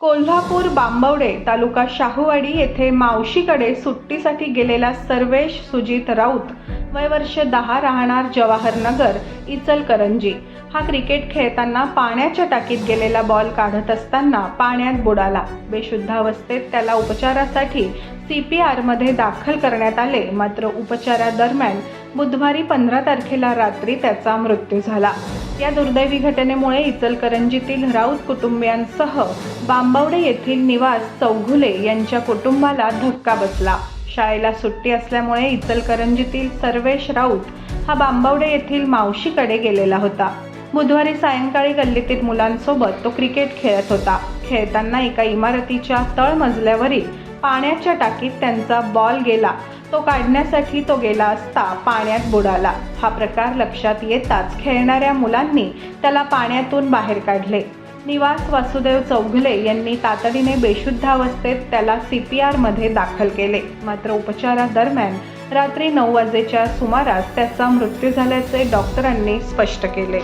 कोल्हापूर बांबवडे तालुका शाहूवाडी येथे मावशीकडे सुट्टीसाठी गेलेला सर्वेश सुजित राऊत वय वर्ष दहा राहणार जवाहरनगर इचलकरंजी. हा क्रिकेट खेळताना पाण्याच्या टाकीत गेलेला बॉल काढत असताना पाण्यात बुडाला. बेशुद्धावस्थेत त्याला उपचारासाठी सी पी आरमध्ये दाखल करण्यात आले. मात्र उपचारादरम्यान बुधवारी पंधरा तारखेला रात्री त्याचा मृत्यू झाला. या दुर्दैवी घटनेमुळे इचलकरंजीतील राऊत कुटुंबियांसह बांबवडे येथील निवास चौघुले यांच्या कुटुंबाला धक्का बसला. शाळेला सुट्टी असल्यामुळे इचलकरंजीतील सर्वेश राऊत हा बांबवडे येथील मावशीकडे गेलेला होता. बुधवारी सायंकाळी गल्लीतील मुलांसोबत तो क्रिकेट खेळत होता. खेळताना एका इमारतीच्या तळमजल्यावरील पाण्याच्या टाकीत त्यांचा बॉल गेला. तो काढण्यासाठी तो गेला असता पाण्यात बुडाला. हा प्रकार लक्षात येताच खेळणाऱ्या मुलांनी त्याला पाण्यातून बाहेर काढले. निवास वासुदेव चौघुले यांनी तातडीने बेशुद्ध अवस्थेत त्याला सी पी आरमध्ये दाखल केले. मात्र उपचारादरम्यान रात्री नऊ वाजेच्या सुमारास त्याचा मृत्यू झाल्याचे डॉक्टरांनी स्पष्ट केले.